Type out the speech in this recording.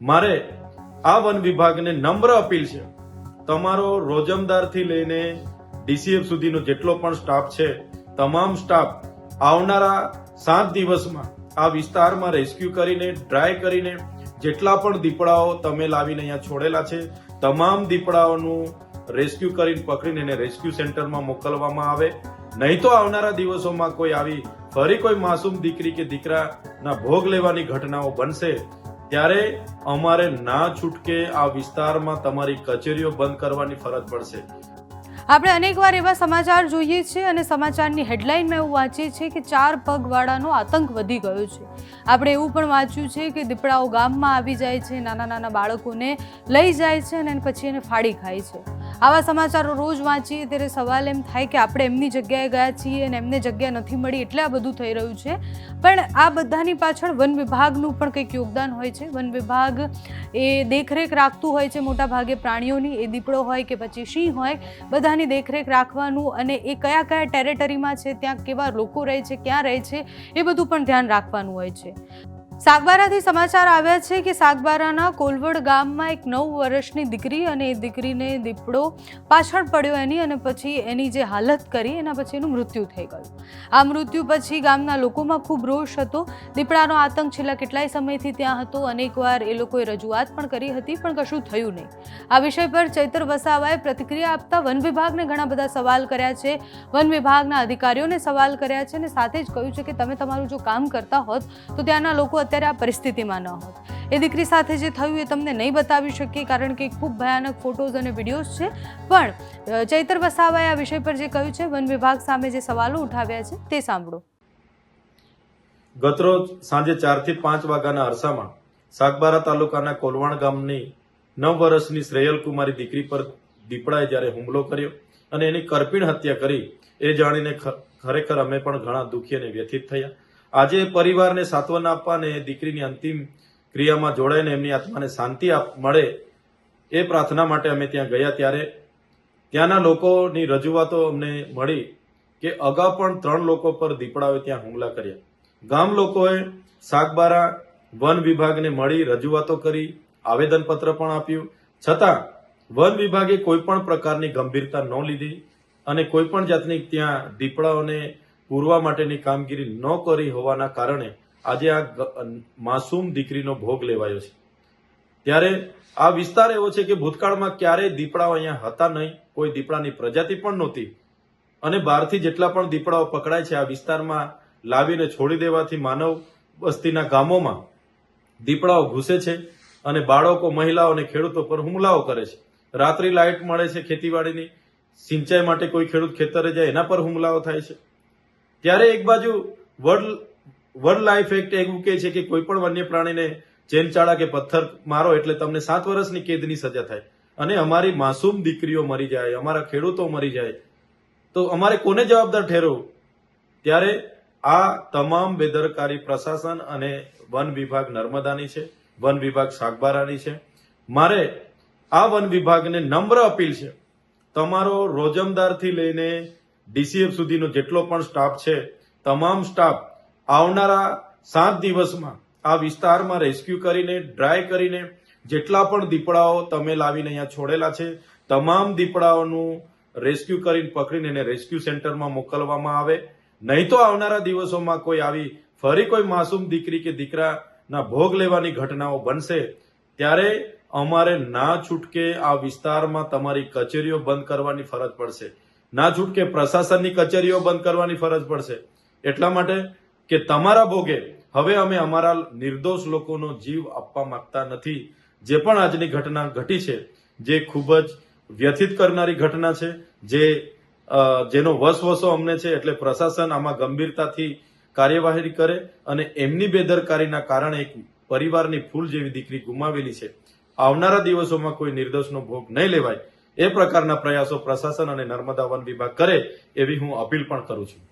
મારે આ વન વિભાગને નમ્ર અપીલ છે. તમારો રોજમદારથી લઈને ડીસીએફ સુધીનો જેટલો પણ સ્ટાફ છે, તમામ સ્ટાફ આવનારા સાત દિવસમાં આ વિસ્તારમાં રેસ્ક્યુ કરીને, ડ્રાય કરીને જેટલા પણ દીપડાઓ તમે લાવીને અહીંયા છોડેલા છે, તમામ દીપડાઓનું રેસ્ક્યુ કરીને પકડીને એને રેસ્ક્યુ સેન્ટરમાં મોકલવામાં આવે. નહીં તો આવનારા દિવસોમાં કોઈ આવી ફરી કોઈ માસૂમ દીકરી કે દીકરાના ભોગ લેવાની ઘટનાઓ બનશે. ત્યારે અમારે ના છૂટકે આ વિસ્તારમાં તમારી કચેરીઓ બંધ કરવાની ફરજ પડશે. આપણે અનેકવાર એવા સમાચાર જોઈએ છે અને સમાચારની હેડલાઇનમાં એવું વાંચીએ છીએ કે ચાર પગવાળાનો આતંક વધી ગયો છે. આપણે એવું પણ વાંચ્યું છે કે દીપડાઓ ગામમાં આવી જાય છે નાના નાના બાળકોને લઈ જાય છે અને પછી એને ફાડી ખાય છે. આવા સમાચારો રોજ વાંચીએ ત્યારે સવાલ એમ થાય કે આપણે એમની જગ્યાએ ગયા છીએ અને એમને જગ્યા નથી મળી એટલે આ બધું થઈ રહ્યું છે. પણ આ બધાની પાછળ વન વિભાગનું પણ કંઈક યોગદાન હોય છે. વન વિભાગ એ દેખરેખ રાખતું હોય છે મોટા ભાગે પ્રાણીઓની. એ દીપડો હોય કે પછી સિંહ હોય, બધાની દેખરેખ રાખવાનું અને એ કયા કયા ટેરેટરીમાં છે, ત્યાં કેવા લોકો રહે છે, ક્યાં રહે છે, એ બધું પણ ધ્યાન રાખવાનું હોય છે. સાગબારાથી સમાચાર આવ્યા છે કે સાગબારાના કોલવડ ગામમાં એક નવ વર્ષની દીકરી અને એ દીકરીને દીપડો પાછળ પડ્યો એની અને પછી એની જે હાલત કરી, એના પછી એનું મૃત્યુ થઈ ગયું. આ મૃત્યુ પછી ગામના લોકોમાં ખૂબ રોષ હતો. દીપડાનો આતંક છેલ્લા કેટલાય સમયથી ત્યાં હતો. અનેકવાર એ લોકોએ રજૂઆત પણ કરી હતી, પણ કશું થયું નહીં. આ વિષય પર ચૈતર વસાવાએ પ્રતિક્રિયા આપતા વન વિભાગને ઘણા બધા સવાલ કર્યા છે. વન વિભાગના અધિકારીઓને સવાલ કર્યા છે અને સાથે જ કહ્યું છે કે તમે તમારું જો કામ કરતા હોત તો ત્યાંના લોકો અત્યારે આ પરિસ્થિતિમાં ન હોત. એ દીકરી સાથે જે થયું એ તમને નહીં બતાવી શકીએ, કારણ કે ખૂબ ભયાનક ફોટોઝ અને વિડીયોઝ છે. પણ ચૈતર વસાવાએ આ વિષય પર જે કહ્યું છે, વન વિભાગ સામે જે સવાલો ઉઠાવ્યા છે, તે સાંભળો. ગતરોજ સાંજે ચારથી પાંચ વાગ્યાના અરસામાં સાગબારા તાલુકાના કોલવાણ ગામની નવ વર્ષની શ્રેયલ કુમારી દીકરી પર દીપડાએ જ્યારે હુમલો કર્યો અને એની કરપીણ હત્યા કરી, એ જાણીને ખરેખર અમે પણ ઘણા દુઃખી અને વ્યથિત થયા. આજે પરિવારને સાંત્વના આપવા અને દીકરીની અંતિમ ક્રિયામાં જોડાઈને એમની આત્માને શાંતિ મળે એ પ્રાર્થના માટે અમે ત્યાં ગયા ત્યારે ત્યાંના લોકોની રજૂઆતો અમને મળી કે અગાઉ પણ ત્રણ લોકો પર દીપડાઓએ ત્યાં હુમલા કર્યા. ગામ લોકોએ સાગબારા વન વિભાગને મળી રજૂઆતો કરી, આવેદનપત્ર પણ આપ્યું. છતાં, વન વિભાગે કોઈ પણ પ્રકારની ગંભીરતા ન લીધી અને કોઈ પણ જાતની ત્યાં દીપડાઓને પૂરવા માટેની કામગીરી ન કરી હોવાના કારણે આજે આ માસૂમ દીકરીનો ભોગ લેવાયો છે. ત્યારે આ વિસ્તાર એવો છે કે ભૂતકાળમાં ક્યારેય દીપડાઓ અહીંયા હતા નહીં, કોઈ દીપડાની પ્રજાતિ પણ નહોતી. અને બહારથી જેટલા પણ દીપડાઓ પકડાય છે, આ વિસ્તારમાં લાવીને છોડી દેવાથી માનવ વસ્તીના ગામોમાં દીપડાઓ ઘૂસે છે અને બાળકો, મહિલાઓ અને ખેડૂતો પર હુમલાઓ કરે છે. રાત્રિ લાઇટ મળે છે ખેતીવાડીની, સિંચાઈ માટે કોઈ ખેડૂત ખેતરે જાય એના પર હુમલાઓ થાય છે. ત્યારે એક બાજુ વર્લ્ડ વર્લ્ડ લાઈફ એક્ટ એવું કહે છે કે કોઈ પણ વન્ય પ્રાણીને ચેનચાળા કે પથ્થર મારો એટલે તમને સાત વર્ષની કેદની સજા થાય. અને અમારી માસૂમ દીકરીઓ મરી જાય, અમારા ખેડૂતો મરી જાય. તો અમારે કોને જવાબદાર ઠેરવવું? ત્યારે આ તમામ બેદરકારી પ્રશાસન અને વન વિભાગ નર્મદાની છે, વન વિભાગ સાગબારાની છે. મારે આ વન વિભાગને નમ્ર અપીલ છે. તમારો રોજમદારથી લઈને ડીસીએફ સુધીનો જેટલો પણ સ્ટાફ છે, તમામ સ્ટાફ આવનારા સાત દિવસમાં આ વિસ્તારમાં રેસ્ક્યુ કરીને ડ્રાય કરીને જેટલા પણ દીપડાઓ તમે લાવીને અહીંયા છોડેલા છે, તમામ દીપડાઓનું રેસ્ક્યુ કરીને પકડીને એને રેસ્ક્યુ સેન્ટરમાં મોકલવામાં આવે. નહીં તો આવનારા દિવસોમાં કોઈ આવી ફરી કોઈ માસૂમ દીકરી કે દીકરાના ભોગ લેવાની ઘટનાઓ બનશે. ત્યારે અમારે ના છૂટકે આ વિસ્તારમાં તમારી કચેરીઓ બંધ કરવાની ફરજ પડશે. ના છૂટકે પ્રશાસનની કચેરીઓ બંધ કરવાની ફરજ પડશે. એટલા માટે કે તમારા ભોગે હવે અમે અમારા નિર્દોષ લોકોનો જીવ આપવા માંગતા નથી. જે પણ આજની ઘટના ઘટી છે, જે ખૂબ જ વ્યથિત કરનારી ઘટના છે, જે જેનો વસવસો અમને છે એટલે પ્રશાસન આમાં ગંભીરતાથી કાર્યવાહી કરે અને એમની બેદરકારીના કારણે એક પરિવારની ફૂલ જેવી દીકરી ગુમાવેલી છે. આવનારા દિવસોમાં કોઈ નિર્દોષનો ભોગ નહીં લેવાય. એ પ્રકારના પ્રયાસો પ્રશાસન અને નર્મદા વન વિભાગ કરે એવી હું અપીલ પણ કરું છું.